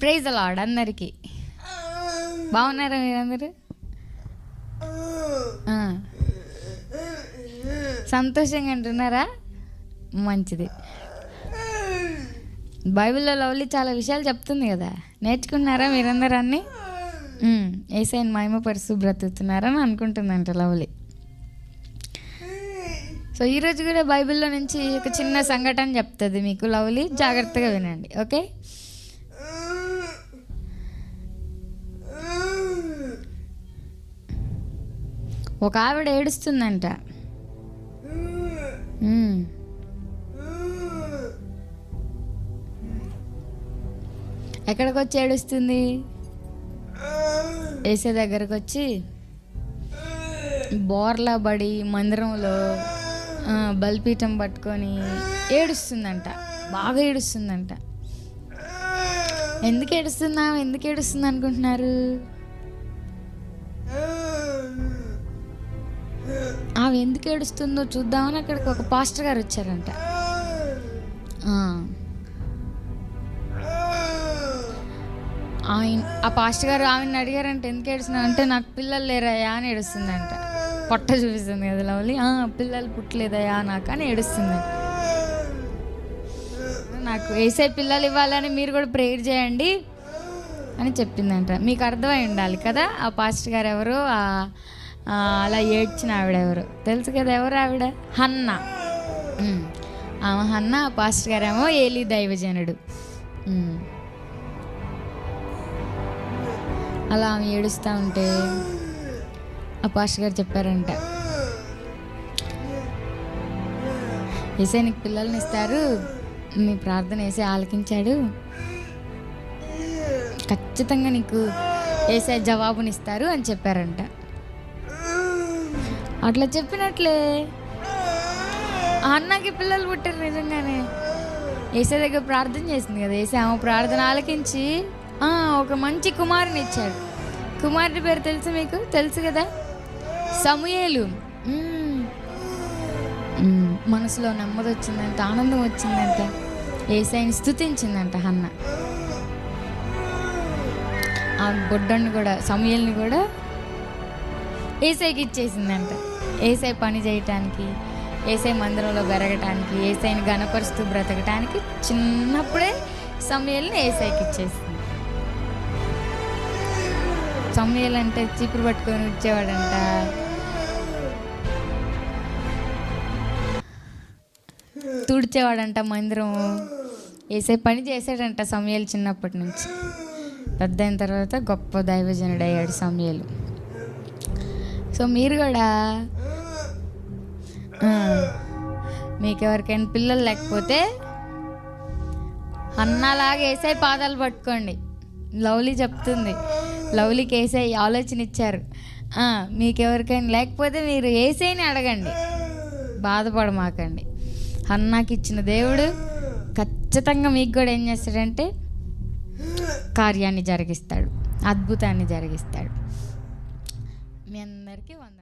Praise అలాడ్ అందరికీ. బాగున్నారా మీరందరూ? సంతోషంగా అంటున్నారా మంచిది. బైబిల్లో లవ్లీ చాలా విషయాలు చెప్తుంది కదా. నేర్చుకున్నారా మీరందరూ అన్నీ? ఏసైన్ మహిమ మహిమపరుస్తూ బ్రతుకుతున్నారని అనుకుంటుందంట లవ్లీ. సో ఈరోజు కూడా బైబిల్లో నుంచి ఒక చిన్న సంఘటన చెప్తుంది మీకు లవ్లీ. జాగ్రత్తగా వినండి ఓకే? ఒక ఆవిడ ఏడుస్తుందంట. ఎక్కడికి వచ్చి ఏడుస్తుంది? ఏసే దగ్గరకు వచ్చి బోర్లా పడి మందిరంలో బలిపీఠం పట్టుకొని ఏడుస్తుందంట. బాగా ఏడుస్తుందంట. ఎందుకు ఏడుస్తుందా ఎందుకు ఏడుస్తుంది అనుకుంటున్నారు ఆమె ఎందుకు ఏడుస్తుందో చూద్దామని అక్కడికి ఒక పాస్టర్ గారు వచ్చారంట. ఆయన ఆ పాస్టర్ గారు ఆమెను అడిగారంట ఎందుకు ఏడుస్తున్నా అంటే నాకు పిల్లలు లేరయ్యా అని ఏడుస్తుందంట. పొట్ట చూపిస్తుంది కదా లవ్లీ. "ఆ, పిల్లలు పుట్టలేదయ్యా నాకు అని ఏడుస్తుంది. నాకు వేసే పిల్లలు ఇవ్వాలని మీరు కూడా ప్రేయర్ చేయండి అని చెప్పిందంట. మీకు అర్థమై ఉండాలి కదా ఆ పాస్టర్ గారు ఎవరు ఆ అలా ఏడ్చిన ఆవిడ ఎవరు? తెలుసు కదా ఎవరు ఆవిడ? హన్న. ఆమె హన్న ఆ పాస్టర్ గారేమో ఏలి దైవజనుడు. అలా ఆమె ఏడుస్తూ ఉంటే ఆ పాస్టర్ గారు చెప్పారంట. ఏసే నీకు పిల్లల్ని ఇస్తారు. నీ ప్రార్థన వేసే ఆలకించాడు. ఖచ్చితంగా నీకు వేసే జవాబునిస్తారు అని చెప్పారంట. అట్లా చెప్పినట్లే. ఆ అన్నకి పిల్లలు పుట్టారు నిజంగానే. ఏసే దగ్గర ప్రార్థన చేసింది కదా ఏసే ఆమె ప్రార్థన ఆలకించి ఒక మంచి కుమారుని ఇచ్చాడు. కుమారుడి పేరు తెలుసు మీకు? తెలుసు కదా? సమూయేలు. మనసులో నెమ్మది వచ్చిందంట ఆనందం వచ్చిందంట. ఏసైని స్థుతించిందంట హన్న ఆ బొడ్డని కూడా సమూయేల్ని కూడా ఏసైకి ఇచ్చేసిందంట ఏసై పని చేయటానికి ఏసై మందిరంలో పెరగటానికి ఏసైని గనపరుస్తూ బ్రతకటానికి చిన్నప్పుడే సమయాల్ని ఏసైకి ఇచ్చేసింది. సమయాలు అంటే చీపురు పట్టుకొని వచ్చేవాడంట. తుడిచేవాడంట మందిరం. ఏసై పని చేసాడంట సమయాలు చిన్నప్పటి నుంచి. పెద్ద అయిన తర్వాత గొప్ప దైవజనుడు అయ్యాడు సమయాలు. సో మీరు కూడా? మీకు ఎవరికైనా పిల్లలు లేకపోతే అన్నలాగా వేసే పాదాలు పట్టుకోండి. లవ్లీ చెప్తుంది. లవ్లీకి వేసే ఆలోచన ఇచ్చారు. మీకు ఎవరికైనా లేకపోతే మీరు వేసేని అడగండి. బాధపడమాకండి. అన్నాకి ఇచ్చిన దేవుడు ఖచ్చితంగా మీకు కూడా ఏం చేస్తాడంటే కార్యాన్ని జరిగిస్తాడు. అద్భుతాన్ని జరిగిస్తాడు. ver qué onda.